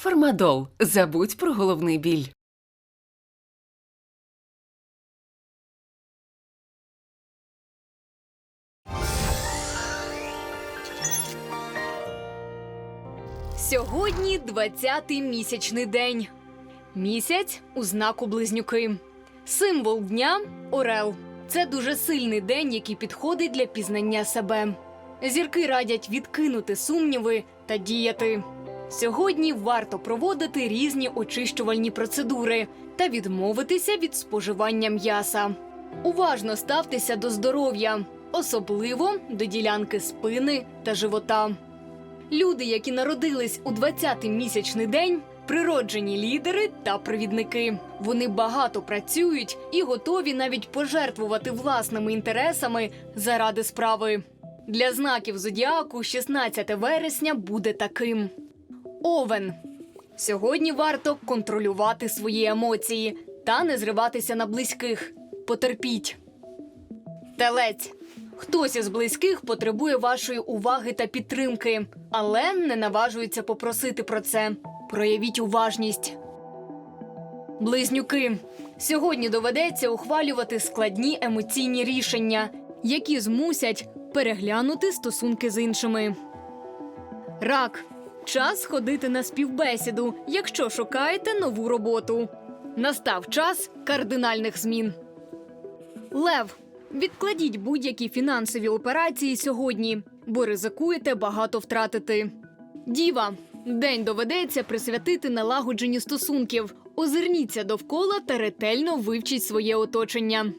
Фармадол. Забудь про головний біль. Сьогодні 20-й місячний день. Місяць у знаку близнюки. Символ дня орел. Це дуже сильний день, який підходить для пізнання себе. Зірки радять відкинути сумніви та діяти. Сьогодні варто проводити різні очищувальні процедури та відмовитися від споживання м'яса. Уважно ставтеся до здоров'я, особливо до ділянки спини та живота. Люди, які народились у 20-й місячний день, природжені лідери та провідники. Вони багато працюють і готові навіть пожертвувати власними інтересами заради справи. Для знаків зодіаку 16 вересня буде таким: Овен. Сьогодні варто контролювати свої емоції та не зриватися на близьких. Потерпіть. Телець. Хтось із близьких потребує вашої уваги та підтримки, але не наважується попросити про це. Проявіть уважність. Близнюки. Сьогодні доведеться ухвалювати складні емоційні рішення, які змусять переглянути стосунки з іншими. Рак. Час ходити на співбесіду, якщо шукаєте нову роботу. Настав час кардинальних змін. Лев. Відкладіть будь-які фінансові операції сьогодні, бо ризикуєте багато втратити. Діва. День доведеться присвятити налагодженню стосунків. Озирніться довкола та ретельно вивчіть своє оточення.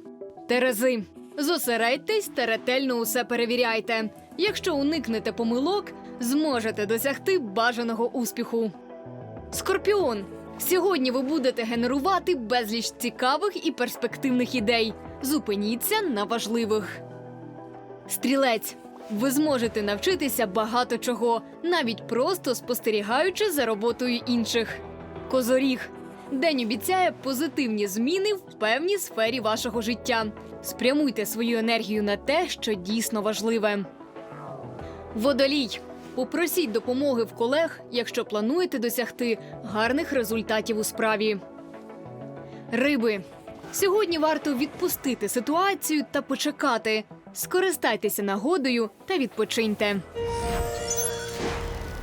Терези. Зосередьтесь та ретельно усе перевіряйте. Якщо уникнете помилок, зможете досягти бажаного успіху. Скорпіон. Сьогодні ви будете генерувати безліч цікавих і перспективних ідей. Зупиніться на важливих. Стрілець. Ви зможете навчитися багато чого, навіть просто спостерігаючи за роботою інших. Козоріг. День обіцяє позитивні зміни в певній сфері вашого життя. Спрямуйте свою енергію на те, що дійсно важливе. Водолій. Попросіть допомоги в колег, якщо плануєте досягти гарних результатів у справі. Риби. Сьогодні варто відпустити ситуацію та почекати. Скористайтеся нагодою та відпочиньте.